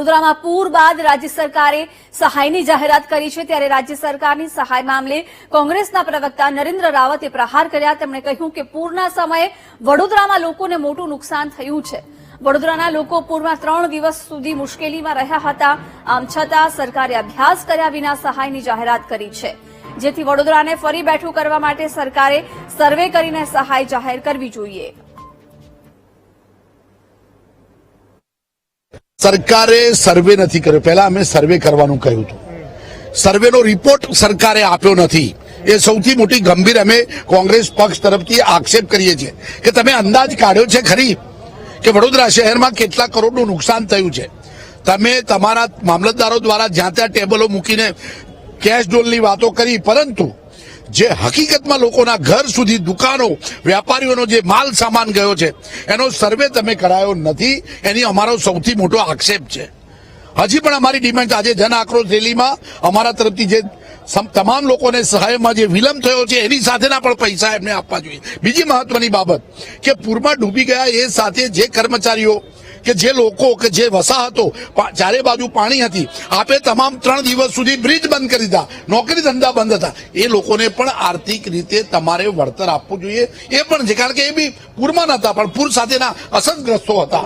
વડોદરામાં પૂર બાદ રાજ્ય સરકારે સહાયની જાહેરાત કરી છે. ત્યારે રાજ્ય સરકારની સહાય મામલે કોંગ્રેસના પ્રવક્તા નરેન્દ્ર રાવતે પ્રહાર કર્યા. તેમણે કહ્યું કે પૂરના સમયે વડોદરામાં લોકોને મોટું નુકસાન થયું છે. વડોદરાના લોકો પૂરમાં ત્રણ દિવસ સુધી મુશ્કેલીમાં રહ્યા હતા. આમ છતાં સરકારે અભ્યાસ કર્યા વિના સહાયની જાહેરાત કરી છે. જેથી વડોદરાને ફરી બેઠું કરવા માટે સરકારે સર્વે કરીને સહાય જાહેર કરવી જોઈએ. સરકારે સર્વે નથી કર્યો. પહેલા અમે સર્વે કરવાનું કહ્યું હતું. સર્વેનો રિપોર્ટ સરકારે આપ્યો નથી. એ સૌથી મોટી ગંભીર અમે કોંગ્રેસ પક્ષ તરફથી આક્ષેપ કરીએ છીએ કે તમે અંદાજ કાઢ્યો છે ખરી? કે વડોદરા શહેરમાં કેટલા કરોડનું નુકસાન થયું છે? તમે તમારા મામલતદારો દ્વારા જ્યાં ત્યાં ટેબલો મૂકીને કેશ ડોલની વાતો કરી, પરંતુ જે હકીકતમાં લોકોના ઘર સુધી દુકાનો વેપારીઓનો જે માલ સામાન ગયો છે, એનો સર્વે તમે કરાયો નથી, એની અમારો સૌથી મોટો આક્ષેપ છે. હજી પણ અમારી ડિમાન્ડ આજે જન આક્રોશ રેલીમાં અમારા તરફથી જે તમામ લોકોને સહાયમાં જે વિલંબ થયો છે, એની સાથેના પણ પૈસા એમને આપવા જોઈએ. બીજી મહત્વની બાબત કે પૂરમાં ડૂબી ગયા એ સાથે જે કર્મચારીઓ કે જે લોકો કે જે વસાહતો ચારે બાજુ પાણી હતી, આપે તમામ ત્રણ દિવસ સુધી બ્રિજ બંધ કરી દીધા, નોકરી ધંધા બંધ હતા. એ લોકોને પણ આર્થિક રીતે તમારે વળતર આપવું જોઈએ. એ પણ છે કારણ કે એ બી પૂરમાં નતા પણ પૂર સાથેના અસરગ્રસ્તો હતા.